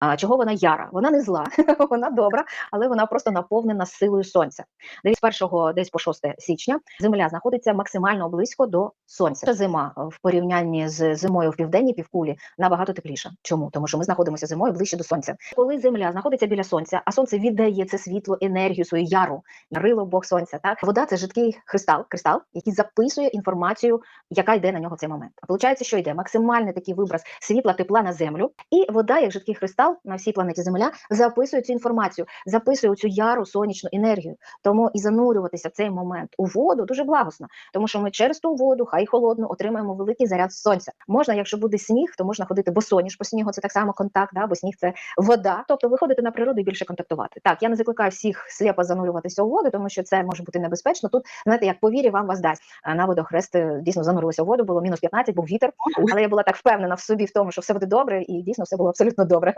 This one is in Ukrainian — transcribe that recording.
А чого вона яра? Вона не зла, вона добра, але вона просто наповнена силою сонця. Десь з 1 десь по 6 січня земля знаходиться максимально близько до сонця. Ця зима в порівнянні з зимою в південній півкулі набагато тепліша. Чому? Тому що ми знаходимося зимою ближче до сонця. Коли земля знаходиться біля сонця, а сонце віддає це світло, енергію, свою яру, рило Бог сонця. Так вода це жидкий кристал, кристал, який записує інформацію, яка йде на нього в цей момент. А виходить, що йде максимальний такий виброс світла, тепла на землю, і вода, як жидкий кристал на всій планеті Земля, записує цю інформацію, записує цю яру сонячну енергію. Тому і занурюватися в цей момент у воду дуже благосно, тому що ми через ту воду, хай холодну, отримаємо великий заряд сонця. Можна, якщо буде сніг, то можна ходити босоніж по снігу, це так само контакт, да? бо сніг це вода. Тобто виходити на природу і більше контактувати. Так, я не закликаю всіх сліпо занурюватися у воду, тому що це може бути небезпечно. Тут знаєте, як повірі вам вас дасть. На водохрест е, дійсно занурилися у воду, було мінус 15, був вітер, але я була так впевнена в собі в тому, що все буде добре, і дійсно все було абсолютно добре.